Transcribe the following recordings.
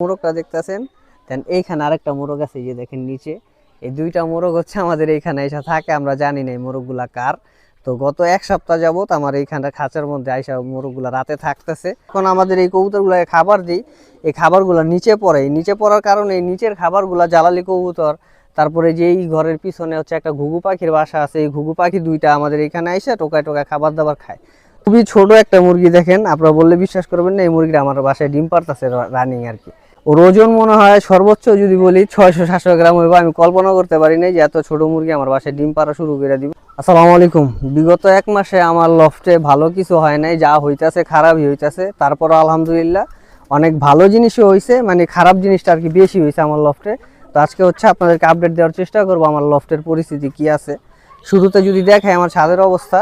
মোরগটা দেখতেছেন? দেন এইখানে আরেকটা মোরগ আছে, এই যে দেখেন নিচে। এই দুইটা মোরগ হচ্ছে আমাদের এইখানে এসে থাকে, আমরা জানি না এই মোরগগুলা কার। তো গত এক সপ্তাহ যাবত আমার এইখানটা খাঁচার মধ্যে আইসা মোরগগুলা রাতে থাকতেছে। এখন আমাদের এই কবুতরগুলোকে খাবার দিই, এই খাবারগুলো নিচে পড়ে। নিচে পড়ার কারণে এই নিচের খাবারগুলা জ্বালালি কবুতর, তারপরে যে এই ঘরের পিছনে হচ্ছে একটা ঘুঘু পাখির বাসা আছে, এই ঘুঘু পাখি দুইটা আমাদের এখানে আইসা টোকায় টোকায় খাবার দাবার খায়। খুবই ছোট একটা মুরগি দেখেন, আপনারা বললে বিশ্বাস করবেন না, এই মুরগিটা আমার বাসায় ডিম পারতেছে রানিং আর কি। ওজন মনে হয় সর্বোচ্চ যদি বলি ছয়শো সাতশো গ্রাম হইব। আমি কল্পনা করতে পারি নাই যে এত ছোট মুরগি আমার বাসায় ডিম পাড়া শুরু করে দিব। আসসালামু আলাইকুম। বিগত এক মাসে আমার লফটে ভালো কিছু হয় নাই, যা হইতাছে খারাপই হইতাছে। তারপর আলহামদুলিল্লাহ অনেক ভালো জিনিসও হয়েছে মানে খারাপ জিনিসটা আর কি বেশি হয়েছে আমার লফটে। তো আজকে হচ্ছে আপনাদেরকে আপডেট দেওয়ার চেষ্টা করব আমার লফটের পরিস্থিতি কি আছে। শুরুতে যদি দেখায় আমার ছাদের অবস্থা,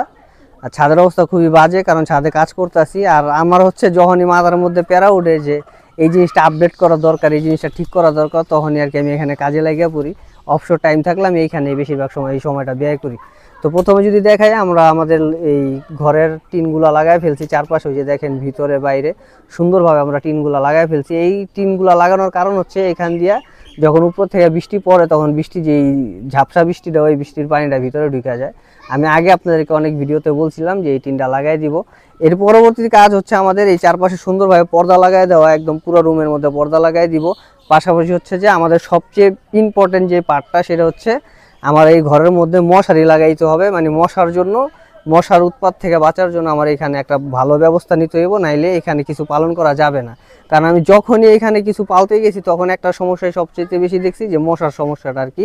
আর ছাদের অবস্থা খুবই বাজে কারণ ছাদে কাজ করতেছি। আর আমার হচ্ছে যখনই মাথার মধ্যে প্যারা উঠে যে এই জিনিসটা আপডেট করা দরকার, এই জিনিসটা ঠিক করা দরকার, তখনই আর কি আমি এখানে কাজে লাগিয়ে পড়ি। অবসর টাইম থাকলে আমি এইখানে বেশিরভাগ সময়, এই সময়টা ব্যয় করি। তো প্রথমে যদি দেখাই, আমরা আমাদের এই ঘরের টিনগুলা লাগায় ফেলছি চারপাশে, ওই যে দেখেন ভিতরে, বাইরে, সুন্দরভাবে আমরা টিনগুলা লাগায় ফেলছি। এই টিনগুলা লাগানোর কারণ হচ্ছে এখান দিয়া যখন উপর থেকে বৃষ্টি পড়ে, তখন বৃষ্টি যেই ঝাপসা বৃষ্টিটা ওই বৃষ্টির পানিটা ভিতরে ঢুকে যায়। আমি আগে আপনাদেরকে অনেক ভিডিওতে বলছিলাম যে এই টিনটা লাগাই দিব। এর পরবর্তী কাজ হচ্ছে আমাদের এই চারপাশে সুন্দরভাবে পর্দা লাগাই দেওয়া, একদম পুরো রুমের মধ্যে পর্দা লাগাই দিব। পাশাপাশি হচ্ছে যে আমাদের সবচেয়ে ইম্পর্টেন্ট যে পার্টটা সেটা হচ্ছে আমার এই ঘরের মধ্যে মশারি লাগাইতে হবে। মানে মশার জন্য মশার উৎপাত থেকে বাঁচার জন্য আমার এখানে একটা ভালো ব্যবস্থা নিতে হইব, নাইলে এখানে কিছু পালন করা যাবে না। কারণ আমি যখনই এখানে কিছু পালতে গেছি, তখন একটা সমস্যায় সবচেয়ে বেশি দেখছি যে মশার সমস্যাটা আর কি।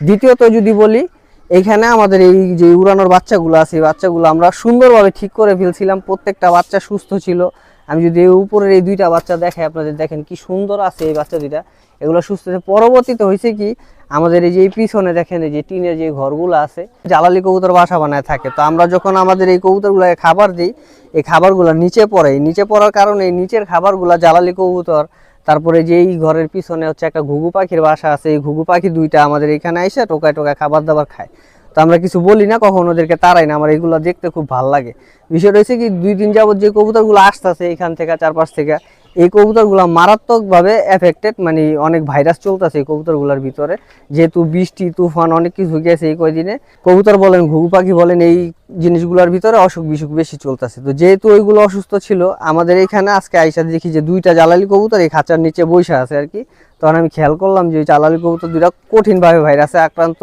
দ্বিতীয়ত যদি বলি, এখানে আমাদের এই যে উড়ানোর বাচ্চাগুলো আছে, এই বাচ্চাগুলো আমরা সুন্দরভাবে ঠিক করে ফেলছিলাম। প্রত্যেকটা বাচ্চা সুস্থ ছিল। আমি যদি উপরের এই দুইটা বাচ্চা দেখাই আপনাদের, দেখেন কি সুন্দর আছে এই বাচ্চা দুইটা। এগুলো সুস্থ পরবর্তীতে হয়েছে কি, আমাদের এই যে পিছনে দেখেন এই যে টিনের যে ঘরগুলো আছে জ্বালালি কবুতর বাসা বানায় থাকে। তো আমরা যখন আমাদের এই কবুতরগুলোকে খাবার দিই, এই খাবারগুলো নিচে পড়ে। নিচে পড়ার কারণে এই নিচের খাবারগুলো জ্বালালি কবুতর, তারপরে যে এই ঘরের পিছনে হচ্ছে একটা ঘুঘু পাখির বাসা আছে। এই ঘুঘু পাখি দুইটা আমাদের এখানে এসে টোকায় টোকায় খাবার দাবার খায়। তো আমরা কিছু বলি না, কখন ওদেরকে তারাই না, আমার এগুলো দেখতে খুব ভালো লাগে। বিষয় রয়েছে কি, দুই দিন যাবত যে কবুতরগুলো আসতেছে এখান থেকে, চারপাশ থেকে এই কবুতরগুলো মারাত্মকভাবে এফেক্টেড মানে অনেক ভাইরাস চলতেছে এই কবুতরগুলোর ভিতরে। যেহেতু বৃষ্টি, তুফান অনেক কিছু গেছে এই কয়দিনে। কবুতর বলেন, ঘুঘু পাখি বলেন, এই জিনিসগুলোর ভিতরে অসুখ বিসুখ বেশি চলতেছে। তো যেহেতু ওইগুলো অসুস্থ ছিল, আমাদের এখানে আজকে আইসা দেখি যে দুইটা জ্বালালি কবুতর এই খাঁচার নিচে বসে আছে আর কি। তখন আমি খেয়াল করলাম যে ওই জ্বালালি কবুতর দুইটা কঠিনভাবে ভাইরাসে আক্রান্ত।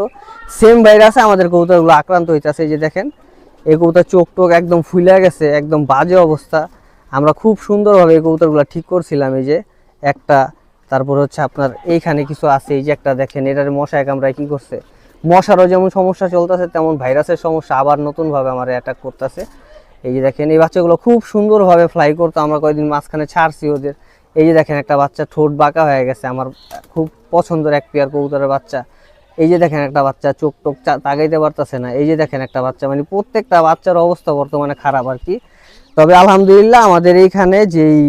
সেম ভাইরাসে আমাদের কবুতরগুলো আক্রান্ত হইতেছে, এই যে দেখেন। এই কবুতর চোখ টোক একদম ফুলে গেছে, একদম বাজে অবস্থা। আমরা খুব সুন্দরভাবে এই কবুতরগুলো ঠিক করছিলাম, এই যে একটা, তারপর হচ্ছে আপনার এইখানে কিছু আছে, এই যে একটা দেখেন, এটার মশায় কামড়ায় কি করছে? মশারও যেমন সমস্যা চলতেছে, তেমন ভাইরাসের সমস্যা আবার নতুনভাবে আমার অ্যাটাক করতেছে। এই যে দেখেন, এই বাচ্চাগুলো খুব সুন্দরভাবে ফ্লাই করতো, আমরা কয়েকদিন মাঝখানে ছাড়ছি ওদের। এই যে দেখেন, একটা বাচ্চা ঠোঁট বাঁকা হয়ে গেছে, আমার খুব পছন্দের এক পেয়ার কবুতরের বাচ্চা। এই যে দেখেন, একটা বাচ্চা চোখ টোক তাকাইতে পারতেছে না। এই যে দেখেন, একটা বাচ্চা মানে প্রত্যেকটা বাচ্চার অবস্থা বর্তমানে খারাপ আর কি। তবে আলহামদুলিল্লাহ আমাদের এইখানে যেই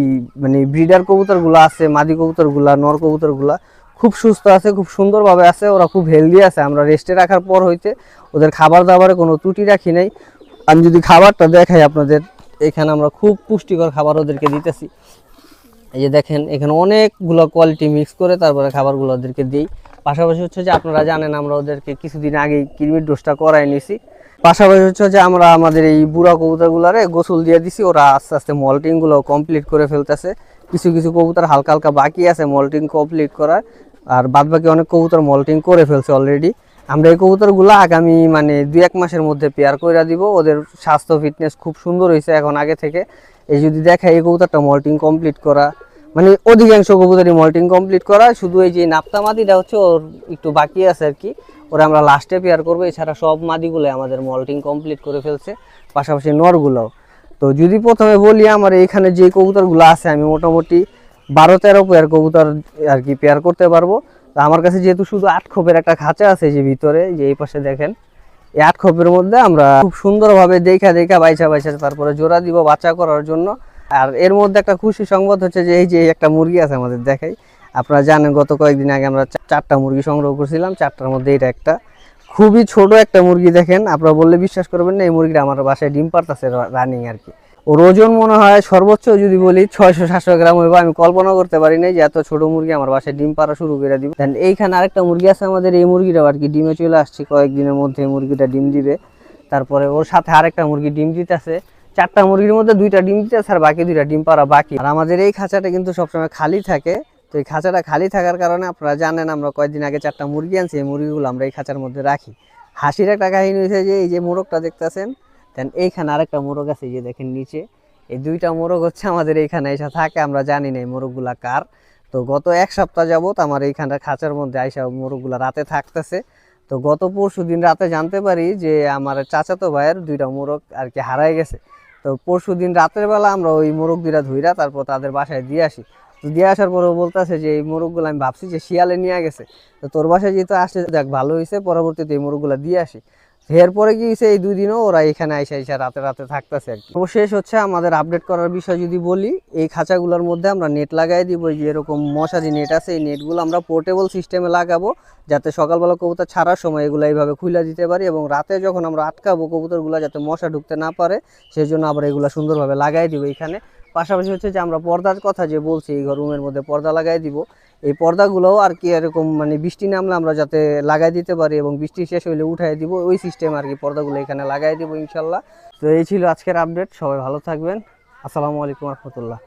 মানে ব্রিডার কবুতরগুলো আছে, মাদি কবুতরগুলা, নর কবুতরগুলা খুব সুস্থ আছে, খুব সুন্দরভাবে আছে, ওরা খুব হেলদি আছে। আমরা রেস্টে রাখার পর হইতে ওদের খাবার দাবারে কোনো ত্রুটি রাখি নাই। আমি যদি খাবারটা দেখাই আপনাদের, এখানে আমরা খুব পুষ্টিকর খাবার ওদেরকে দিতেছি। এই যে দেখেন, এখানে অনেকগুলো কোয়ালিটি মিক্স করে তারপরে খাবারগুলো ওদেরকে দিই। পাশাপাশি হচ্ছে যে আপনারা জানেন, আমরা ওদেরকে কিছুদিন আগে কৃমির ডোজটা করাই নিছি। পাশাপাশি হচ্ছে যে আমরা আমাদের এই বুড়া কবুতরগুলারে গোসল দিয়ে দিছি, ওরা আস্তে আস্তে মল্টিংগুলো কমপ্লিট করে ফেলতেছে। কিছু কিছু কবুতর হালকা হালকা বাকি আছে মল্টিং কমপ্লিট করার, আর বাদ বাকি অনেক কবুতর মল্টিং করে ফেলছে অলরেডি আমরা এই কবুতরগুলো আগামী মানে দুই এক মাসের মধ্যে পেয়ার করে দিব, ওদের স্বাস্থ্য ফিটনেস খুব সুন্দর হয়েছে এখন আগে থেকে। এই যদি দেখা এই কবুতরটা মল্টিং কমপ্লিট করা মানে অধিকাংশ কবুতরই মল্টিং কমপ্লিট করা, শুধু এই যে নাপ্তা মাদিটা হচ্ছে ওর একটু বাকি আছে আর কি। ওরা আমরা লাস্টে পেয়ার করব, এছাড়া সব মাদিগুলো আমাদের মল্টিং কমপ্লিট করে ফেলছে, পাশাপাশি নরগুলোও। তো যদি প্রথমে বলি আমার এখানে যে কবুতরগুলো আছে, আমি মোটামুটি বারো তেরো পেয়ার কবুতর আর কি পেয়ার করতে পারব। তো আমার কাছে যেহেতু শুধু আট খোপের একটা খাঁচা আছে যে ভিতরে, যে এই পাশে দেখেন, এই আট খোপের মধ্যে আমরা খুব সুন্দরভাবে দেখা দেখা বাইচা বাইচা তারপরে জোড়া দিব বাচ্চা করার জন্য। আর এর মধ্যে একটা খুশি সংবাদ হচ্ছে যে এই যে একটা মুরগি আছে আমাদের দেখাই। আপনারা জানেন, গত কয়েকদিন আগে আমরা চারটা মুরগি সংগ্রহ করছিলাম। চারটার মধ্যে এটা একটা। খুবই ছোট একটা মুরগি দেখেন, আপনারা বললে বিশ্বাস করবেন না, এই মুরগিটা আমার বাসায় ডিম পারতেছে রানিং আর কি। ওর ওজন মনে হয় সর্বোচ্চ যদি বলি ছয়শো সাতশো গ্রাম হইব, আমি কল্পনা করতে পারি নাই যে এত ছোট মুরগি আমার বাসায় ডিম পাড়া শুরু করে দিবে। দেন এইখানে আরেকটা মুরগি আছে আমাদের, এই মুরগিটাও আর কি ডিমে চলে আসছে। কয়েকদিনের মধ্যে মুরগিটা ডিম দিবে। তারপরে ওর সাথে আরেকটা মুরগি ডিম দিতেছে। চারটা মুরগির মধ্যে দুইটা ডিম দিতেছে আর বাকি দুইটা ডিম পাড়া বাকি। আর আমাদের এই খাঁচাটা কিন্তু সবসময় খালি থাকে। তো এই খাঁচাটা খালি থাকার কারণে আপনারা জানেন আমরা কয়েকদিন আগে চারটা মুরগি আনছি, এই মুরগিগুলো আমরা এই খাঁচার মধ্যে রাখি। হাসির একটা কাহিনী হয়েছে যে, এই যে মোরগটা দেখতেছেন, দেন এইখানে আরেকটা মোরগ আছে যে দেখেন নিচে। এই দুইটা মোরগ হচ্ছে আমাদের এইখানে এসে থাকে, আমরা জানি না এই মোরগগুলা কার। তো গত এক সপ্তাহ যাবত আমার এইখানটা খাঁচার মধ্যে আইসা মোরগগুলা রাতে থাকতেছে। তো গত পরশু দিন রাতে জানতে পারি যে, আমার চাচাতো ভাইয়ের দুইটা মোরগ আর কি হারাই গেছে। তো পরশু দিন রাতের বেলা আমরা ওই মোরগ দুইটা ধুইরা তারপর তাদের বাসায় দিয়ে আসি। তো দিয়ে আসার পরে বলতেছে যে এই মোরগগুলো আমি ভাবছি যে শিয়ালে নিয়ে গেছে। তো তোর বাসায় যেহেতু আসছে, দেখ ভালো হয়েছে পরবর্তীতে এই মোরগগুলো দিয়ে আসি। এরপরে কি হয়েছে? এই দুই দিনও ওরা এখানে আইসা আইসা রাতে রাতে থাকতেছে আর কি। শেষ হচ্ছে আমাদের আপডেট করার বিষয় যদি বলি, এই খাঁচাগুলোর মধ্যে আমরা নেট লাগাই দিব যে এরকম মশারি নেট আছে, এই নেটগুলো আমরা পোর্টেবল সিস্টেমে লাগাবো, যাতে সকালবেলা কবুতর ছাড়ার সময় এগুলো এইভাবে খুলে দিতে পারি এবং রাতে যখন আমরা আটকাবো কবুতরগুলো যাতে মশা ঢুকতে না পারে সেই জন্য আবার এগুলো সুন্দরভাবে লাগাই দিব এখানে। পাশাপাশি হচ্ছে যে আমরা পর্দার কথা যে বলছি, এই ঘর রুমের মধ্যে পর্দা লাগাই দিব। এই পর্দাগুলোও আর কি এরকম মানে বৃষ্টি নামলে আমরা যাতে লাগাই দিতে পারি এবং বৃষ্টি শেষ হইলে উঠাই দিব, ওই সিস্টেম আর কি পর্দাগুলো এখানে লাগাই দিব ইনশাল্লাহ। তো এই ছিল আজকের আপডেট সবাই ভালো থাকবেন। আসসালামু আলাইকুম রহমতুল্লাহ।